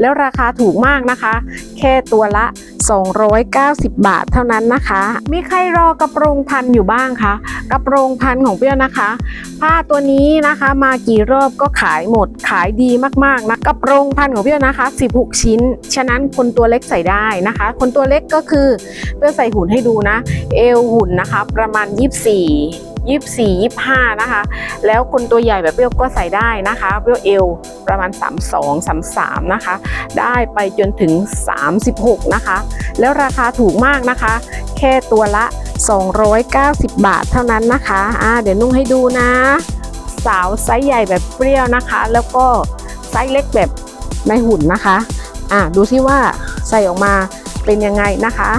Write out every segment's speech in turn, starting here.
แล้วราคาถูกมากนะคะ แค่ตัวละ 290 บาทเท่านั้นนะคะ มีใครรอกระโปรงพันอยู่บ้างคะกระโปรงพันของเปรี้ยวนะคะ ผ้าตัวนี้นะคะมากี่รอบก็ขายหมดขายดีมากๆนะกระโปรงพันของเปรี้ยวนะคะ 16 ชิ้น ฉะนั้นคนตัวเล็กใส่ได้นะคะ คนตัวเล็กก็คือเปรี้ยวใส่หุ่นให้ดูนะ เอวหุ่นนะคะ ประมาณ 24 24 25 นะคะ แล้วคนตัวใหญ่แบบเปรี้ยวก็ใส่ได้นะคะเปรี้ยวเอวประมาณ 32 33 นะคะ ได้ไปจนถึง 36 นะคะ แล้วราคาถูกมากนะคะ แค่ตัวละ 290 บาทเท่านั้นนะคะอ่าเดี๋ยวนุ่งให้ดูนะ สาวไซส์ใหญ่แบบเปรี้ยวนะคะ แล้วก็ไซส์เล็กแบบในหุ่นนะคะอ่าดูซิว่าใส่ออกมาเป็นยังไงนะคะ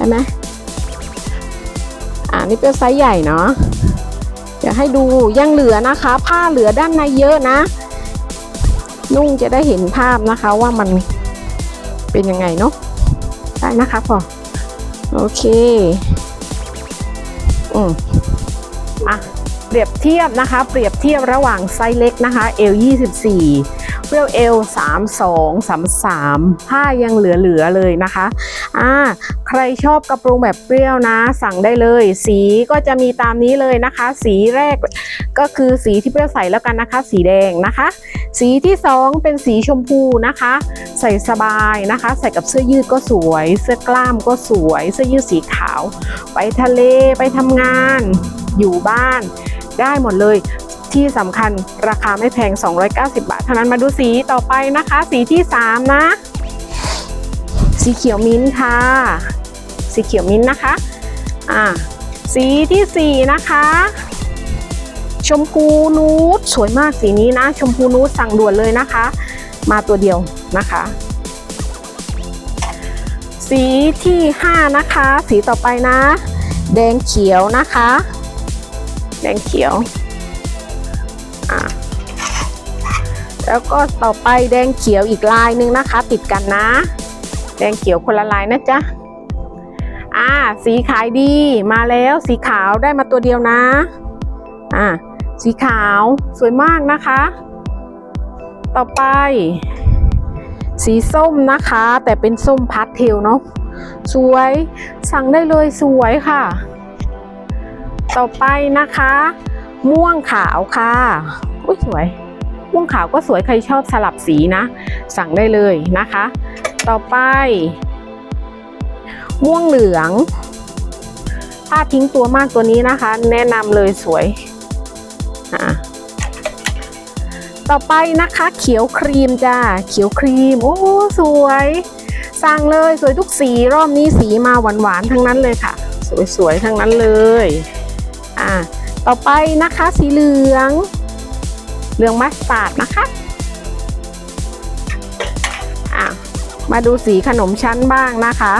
ได้ไหมอ่านี่เป็นไซส์ใหญ่เนาะเดี๋ยวให้ดูยังเหลือนะคะ ผ้าเหลือด้านในเยอะนะ นุ่งจะได้เห็นภาพนะคะว่ามันเป็นยังไงเนาะได้นะคะพอโอเคอืมอะเปรียบเทียบนะคะ เปรียบเทียบระหว่างไซส์เล็กนะคะ L 24 เปรี้ยว L 32 33ผ้ายังเหลือๆเลยนะคะอ่าใครชอบกระโปรงแบบเปรี้ยวนะ สั่งได้เลย สีก็จะมีตามนี้เลยนะคะ สีแรกก็คือสีที่เปรี้ยวใส่แล้วกันนะคะ สีแดงนะคะ สีที่สองเป็นสีชมพูนะคะ ใส่สบายนะคะ ใส่กับเสื้อยืดก็สวย เสื้อกล้ามก็สวย เสื้อยืดสีขาว ไปทะเลไปทำงาน อยู่บ้านได้หมดเลย ที่สำคัญราคาไม่แพง 290 บาท เท่านั้นมาดูสีต่อไปนะคะ สีที่ 3 นะ สีเขียวมิ้นค่ะ สีเขียวมิ้นนะคะอ่าสีที่ 4 นะคะ ชมพูนูดสวยมากสีนี้นะ ชมพูนูดสั่งด่วนเลยนะคะ มาตัวเดียวนะคะ สีที่ 5 นะคะ สีต่อไปนะ แดงเขียวนะคะ แดงเขียว แล้วก็ต่อไปแดงเขียวอีกลายหนึ่งนะคะ ติดกันนะ แดงเขียวคนละลายนะจ๊ะอ่า สีขายดีมาแล้วสีขาวได้มาตัวเดียวนะอ่าสีขาวสวยมากนะคะ ต่อไป สีส้มนะคะ แต่เป็นส้มพาสเทลเนาะสวยสั่งได้เลยสวยค่ะ ต่อไปนะคะ ม่วงขาวค่ะอุ้ยสวย ม่วงขาวก็สวยใครชอบสลับสีนะ สั่งได้เลยนะคะ ต่อไป ม่วงเหลืองผ้าทิ้งตัวมากตัวนี้นะคะ แนะนำเลยสวยอะต่อไปนะคะเขียวครีมจ้าเขียวครีม โอ้สวยสั่งเลยสวยทุกสีรอบนี้สีมาหวานๆทั้งนั้นเลยค่ะ สวยๆทั้งนั้นเลยอ่า ต่อไปนะคะสีเหลือง เหลืองมัสตาร์ดนะคะอะมาดูสีขนมชั้นบ้างนะคะ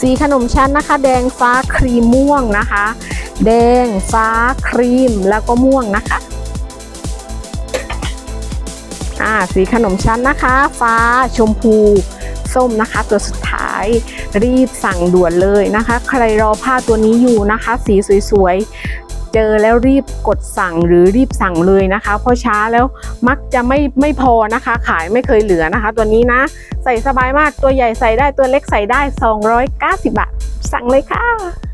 สีขนมชั้นนะคะ แดงฟ้าครีมม่วงนะคะ แดงฟ้าครีมแล้วก็ม่วงนะคะอ่าสีขนมชั้นนะคะ ฟ้าชมพูส้มนะคะ ตัวสุดท้ายรีบสั่งด่วนเลยนะคะ ใครรอผ้าตัวนี้อยู่นะคะ สีสวย เจอแล้วรีบกดสั่งหรือรีบสั่งเลยนะคะ เพราะช้าแล้วมักจะไม่ไม่พอนะคะ ขายไม่เคยเหลือนะคะ ตัวนี้นะ ใส่สบายมากตัวใหญ่ใส่ได้ตัวเล็กใส่ได้ 290 บาท สั่งเลยค่ะ